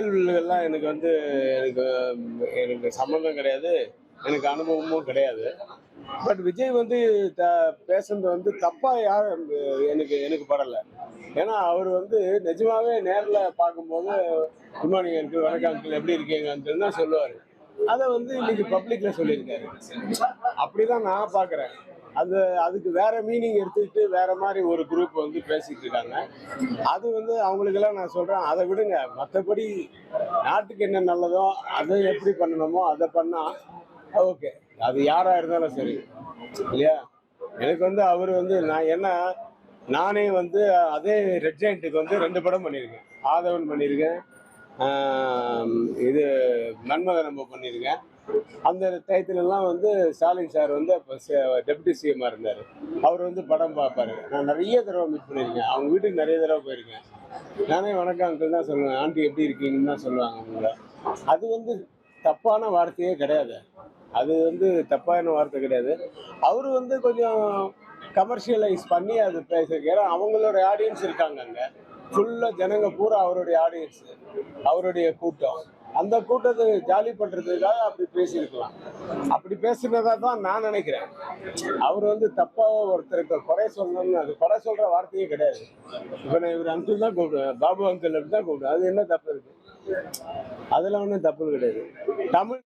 அரசியல்லாம் எனக்கு வந்து எனக்கு எனக்கு சம்மந்தம் கிடையாது. எனக்கு அனுபவமும் கிடையாது. பட் விஜய் வந்து த பேசுனது வந்து தப்பாக யாரும் எனக்கு எனக்கு படலை. ஏன்னா அவர் வந்து நிஜமாவே நேரில் பார்க்கும்போது குட் மார்னிங் அங்கிள் வணக்கம் அங்கிள் எப்படி இருக்கீங்க அங்கிள் தான் சொல்லுவார். அதை வந்து இன்னைக்கு பப்ளிக்ல சொல்லியிருக்காரு. அப்படிதான் நான் பார்க்குறேன். அது அதுக்கு வேற மீனிங் எடுத்துக்கிட்டு வேற மாதிரி ஒரு குரூப் வந்து பேசிட்டு இருக்காங்க. அது வந்து அவங்களுக்கெல்லாம் நான் சொல்றேன் அதை விடுங்க. மற்றபடி நாட்டுக்கு என்ன நல்லதோ அதை எப்படி பண்ணணுமோ அதை பண்ணா ஓகே. அது யாரா இருந்தாலும் சரி. இல்லையா? எனக்கு வந்து அவர் வந்து நான் என்ன நானே வந்து அதே ரெட்ஜெண்ட்டுக்கு வந்து ரெண்டு படம் பண்ணியிருக்கேன். ஆதவன் பண்ணியிருக்கேன். இது நன்மதை நம்ம பண்ணியிருக்கேன் அந்த டயத்துலலாம் வந்து ஸ்டாலின் சார் வந்து அப்போ டெப்யூட்டி சிஎம்மாக இருந்தார். அவர் வந்து படம் பார்ப்பாரு. நான் நிறைய தடவை மீட் பண்ணியிருக்கேன். அவங்க வீட்டுக்கு நிறைய தடவை போயிருக்கேன். நானே வணக்கம் அங்கிள் தான் சொல்லுவேன். ஆண்டி எப்படி இருக்கீங்கன்னு தான் சொல்லுவாங்க அவங்க அது வந்து தப்பான வார்த்தையே கிடையாது. அது வந்து தப்பான வார்த்தை கிடையாது. அவர் வந்து கொஞ்சம் கமர்ஷியலைஸ் பண்ணி அது பேசுறது அவங்களோட ஆடியன்ஸ் இருக்காங்க அங்கே. ஃபுல்லாக ஜனங்க பூரா அவருடைய ஆடியன்ஸ் அவருடைய கூட்டம். அந்த கூட்டத்தை ஜாலி பண்றதுக்காக அப்படி பேசியிருக்கலாம். அப்படி பேசுனதா தான் நான் நினைக்கிறேன். அவர் வந்து தப்பா ஒருத்தருக்கு குறை சொல்லணும்னு அது குறை சொல்ற வார்த்தையே கிடையாது. இப்ப நான் இவர் அங்கிள் தான் கூப்பிடுவேன். பாபு அங்கிள் அப்படி தான் கூப்பிடுவேன். அது என்ன தப்பு இருக்கு? அதுல ஒன்றும் தப்பு கிடையாது. தமிழ்